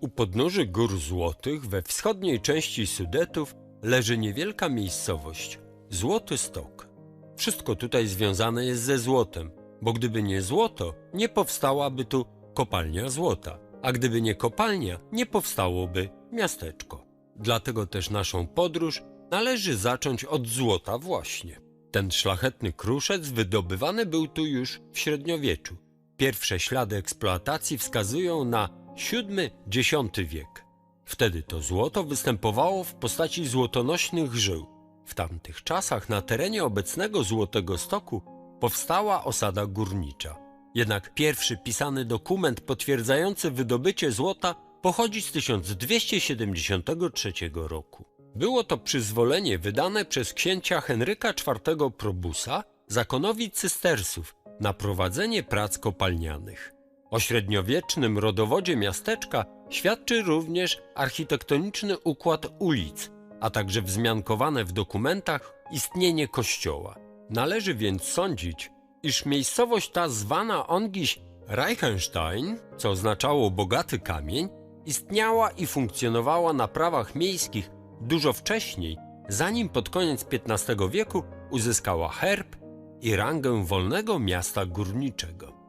U podnóży Gór Złotych we wschodniej części Sudetów leży niewielka miejscowość Złoty Stok. Wszystko tutaj związane jest ze złotem, bo gdyby nie złoto, nie powstałaby tu kopalnia złota, a gdyby nie kopalnia, nie powstałoby miasteczko. Dlatego też naszą podróż należy zacząć od złota właśnie. Ten szlachetny kruszec wydobywany był tu już w średniowieczu. Pierwsze ślady eksploatacji wskazują na VII-X wiek. Wtedy to złoto występowało w postaci złotonośnych żył. W tamtych czasach na terenie obecnego Złotego Stoku powstała osada górnicza. Jednak pierwszy pisany dokument potwierdzający wydobycie złota pochodzi z 1273 roku. Było to przyzwolenie wydane przez księcia Henryka IV Probusa zakonowi cystersów na prowadzenie prac kopalnianych. O średniowiecznym rodowodzie miasteczka świadczy również architektoniczny układ ulic, a także wzmiankowane w dokumentach istnienie kościoła. Należy więc sądzić, iż miejscowość ta zwana ongiś Reichenstein, co oznaczało bogaty kamień, istniała i funkcjonowała na prawach miejskich dużo wcześniej, zanim pod koniec XV wieku uzyskała herb i rangę wolnego miasta górniczego.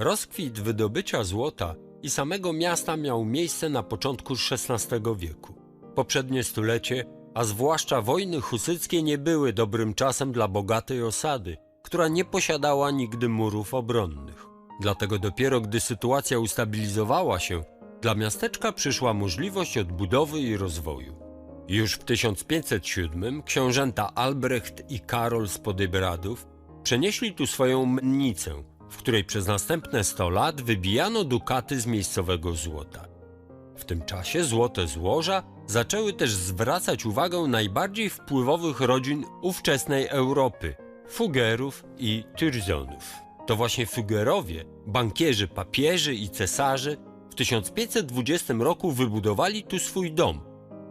Rozkwit wydobycia złota i samego miasta miał miejsce na początku XVI wieku. Poprzednie stulecie, a zwłaszcza wojny husyckie nie były dobrym czasem dla bogatej osady, która nie posiadała nigdy murów obronnych. Dlatego dopiero gdy sytuacja ustabilizowała się, dla miasteczka przyszła możliwość odbudowy i rozwoju. Już w 1507 książęta Albrecht i Karol z Podybradów przenieśli tu swoją mennicę, w której przez następne 100 lat wybijano dukaty z miejscowego złota. W tym czasie złote złoża zaczęły też zwracać uwagę najbardziej wpływowych rodzin ówczesnej Europy Fugerów i Tyrzonów. To właśnie Fugerowie, bankierzy, papieży i cesarze w 1520 roku wybudowali tu swój dom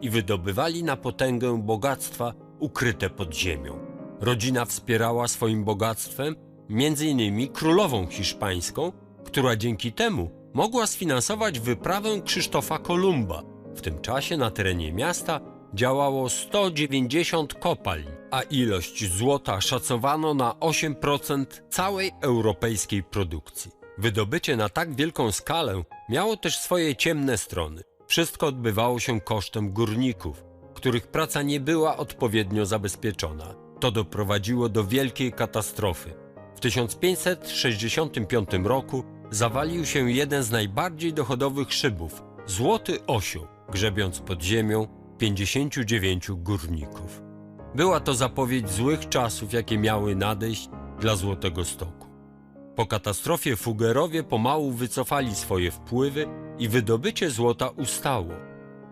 i wydobywali na potęgę bogactwa ukryte pod ziemią. Rodzina wspierała swoim bogactwem m.in. królową hiszpańską, która dzięki temu mogła sfinansować wyprawę Krzysztofa Kolumba. W tym czasie na terenie miasta działało 190 kopalń, a ilość złota szacowano na 8% całej europejskiej produkcji. Wydobycie na tak wielką skalę miało też swoje ciemne strony. Wszystko odbywało się kosztem górników, których praca nie była odpowiednio zabezpieczona. To doprowadziło do wielkiej katastrofy. W 1565 roku zawalił się jeden z najbardziej dochodowych szybów, Złoty Osioł, grzebiąc pod ziemią 59 górników. Była to zapowiedź złych czasów, jakie miały nadejść dla Złotego Stoku. Po katastrofie Fugerowie pomału wycofali swoje wpływy i wydobycie złota ustało.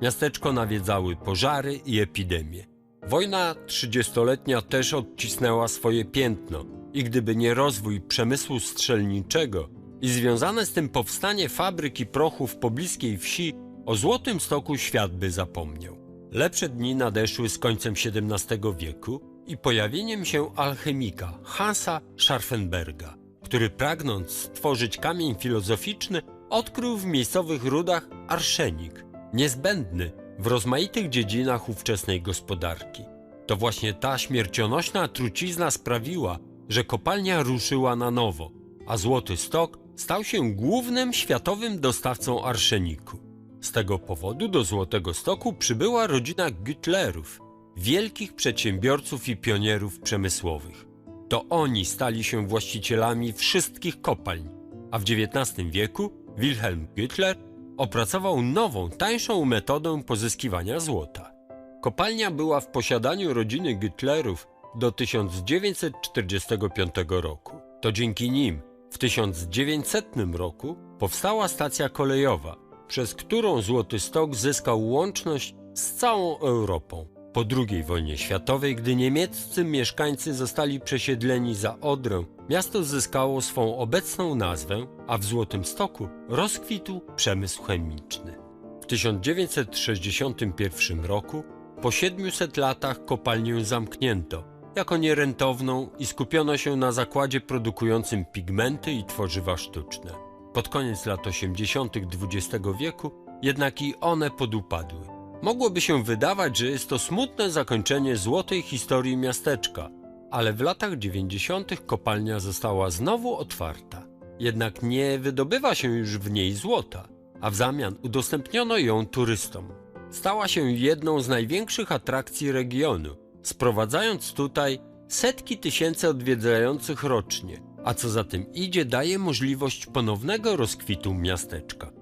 Miasteczko nawiedzały pożary i epidemie. Wojna trzydziestoletnia też odcisnęła swoje piętno i gdyby nie rozwój przemysłu strzelniczego i związane z tym powstanie fabryki prochu w pobliskiej wsi, o Złotym Stoku świat by zapomniał. Lepsze dni nadeszły z końcem XVII wieku i pojawieniem się alchemika Hansa Scharfenberga, który pragnąc stworzyć kamień filozoficzny, odkrył w miejscowych rudach arszenik, niezbędny w rozmaitych dziedzinach ówczesnej gospodarki. To właśnie ta śmiercionośna trucizna sprawiła, że kopalnia ruszyła na nowo, a Złoty Stok stał się głównym światowym dostawcą arszeniku. Z tego powodu do Złotego Stoku przybyła rodzina Gütlerów, wielkich przedsiębiorców i pionierów przemysłowych. To oni stali się właścicielami wszystkich kopalń, a w XIX wieku Wilhelm Gütler opracował nową, tańszą metodę pozyskiwania złota. Kopalnia była w posiadaniu rodziny Gütlerów do 1945 roku. To dzięki nim w 1900 roku powstała stacja kolejowa, przez którą Złoty Stok zyskał łączność z całą Europą. Po II wojnie światowej, gdy niemieccy mieszkańcy zostali przesiedleni za Odrę, miasto zyskało swą obecną nazwę, a w Złotym Stoku rozkwitł przemysł chemiczny. W 1961 roku, po 700 latach, kopalnię zamknięto jako nierentowną i skupiono się na zakładzie produkującym pigmenty i tworzywa sztuczne. Pod koniec lat 80. XX wieku jednak i one podupadły. Mogłoby się wydawać, że jest to smutne zakończenie złotej historii miasteczka, ale w latach 90. kopalnia została znowu otwarta. Jednak nie wydobywa się już w niej złota, a w zamian udostępniono ją turystom. Stała się jedną z największych atrakcji regionu, sprowadzając tutaj setki tysięcy odwiedzających rocznie, a co za tym idzie daje możliwość ponownego rozkwitu miasteczka.